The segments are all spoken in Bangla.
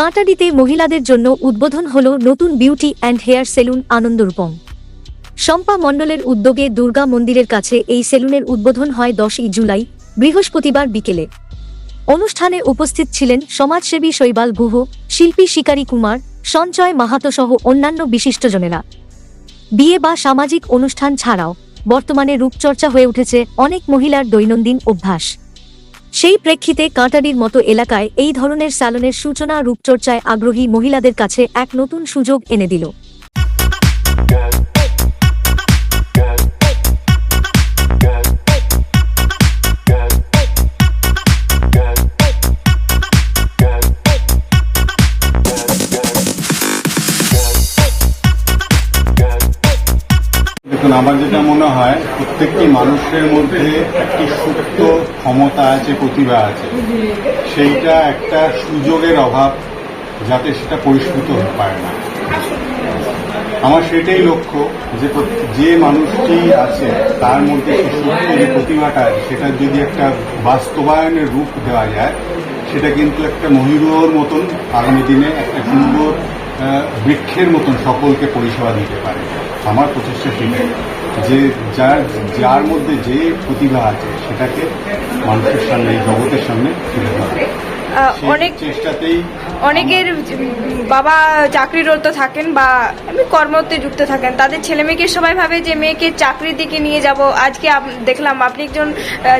কাঁটাডিতে মহিলাদের জন্য উদ্বোধন হল নতুন beauty and hair salon Anandarupam. Shampa মণ্ডলের উদ্যোগে দুর্গা মন্দিরের কাছে এই সেলুনের উদ্বোধন হয় দশই জুলাই, বৃহস্পতিবার বিকেলে। অনুষ্ঠানে উপস্থিত ছিলেন সমাজসেবী শৈবাল গুহ, শিল্পী শিকারী কুমার সঞ্চয় মাহাতো সহ অন্যান্য বিশিষ্টজনেরা। বিয়ে বা সামাজিক অনুষ্ঠান ছাড়াও বর্তমানে রূপচর্চা হয়ে উঠেছে অনেক মহিলার দৈনন্দিন অভ্যাস। সেই প্রেক্ষিতে কাঁটাডির মতো এলাকায় এই ধরনের স্যালনের সূচনা রূপচর্চায় আগ্রহী মহিলাদের কাছে এক নতুন সুযোগ এনে দিল। দেখুন, আমার যেটা মনে হয়, প্রত্যেকটি মানুষের মধ্যে একটি সুপ্ত ক্ষমতা আছে, প্রতিভা আছে। সেইটা একটা সুযোগের অভাব, যাতে সেটা পরিস্ফুট হতে পারে না। আমার সেটাই লক্ষ্য যে যে মানুষটি আছে, তার মধ্যে সে সুপ্ত যে প্রতিভাটা আছে সেটার যদি একটা বাস্তবায়নের রূপ দেওয়া যায়, সেটা কিন্তু একটা মহিরুহর মতন আগামী দিনে একটা সুন্দর বৃক্ষের মতন সকলকে পরিষেবা দিতে পারে। আমার প্রচেষ্টা সেটাই যে যার যার মধ্যে যে প্রতিভা আছে সেটাকে মানুষের সামনে জগতের সামনে তুলে ধরা। অনেক চেষ্টাতেই অনেকের বাবা চাকরিরত থাকেন বা কর্মতে যুক্ত থাকেন। তাদের ছেলে মেয়েকে সবাই ভাবে যে মেয়েকে চাকরির দিকে নিয়ে যাব। আজকে দেখলাম আপনি একজন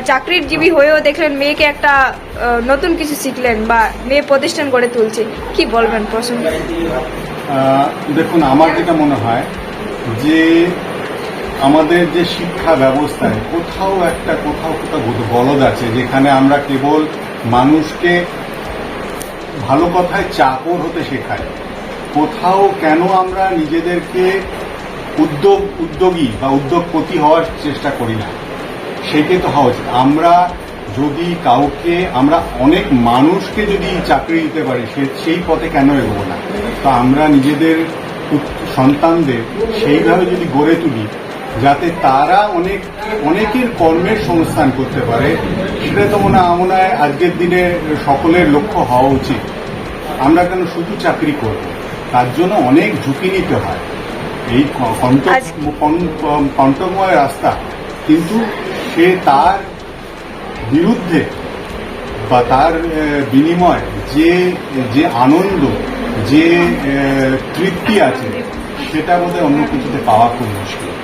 চাকরির জীবী হয়েও দেখলেন মেয়েকে একটা নতুন কিছু শিখলেন বা মেয়ে প্রতিষ্ঠান গড়ে তুলছে। কি বলবেন প্রসঙ্গে দেখুন আমার যেটা মনে হয় যে আমাদের যে শিক্ষা ব্যবস্থায় কোথাও একটা, কোথাও কোথাও বলদ আছে, যেখানে আমরা কেবল মানুষকে ভালো কথায় চাকর হতে শেখাই। কোথাও কেন আমরা নিজেদেরকে উদ্যোগ, উদ্যোগী বা উদ্যোগপতি হওয়ার চেষ্টা করি না? তো হওয়া উচিত। আমরা যদি কাউকে, আমরা অনেক মানুষকে যদি চাকরি দিতে পারি, সে, সেই পথে কেন এগোবো না? তো আমরা নিজেদের সন্তানদের সেইভাবে যদি গড়ে তুলি যাতে তারা অনেক অনেকের কর্মের সংস্থান করতে পারে সেটা তো মনে হয় মনে হয় আজকের দিনে সকলের লক্ষ্য হওয়া উচিত। আমরা কেন শুধু চাকরি করব? তার জন্য অনেক ঝুঁকি নিতে হয়। এই কণ্ঠময় রাস্তা। কিন্তু সে তার বিরুদ্ধে বা তার বিনিময় যে যে আনন্দ যে তৃপ্তি আছে সেটা বোধহয় অন্য কিছুতে পাওয়া খুব মুশকিল।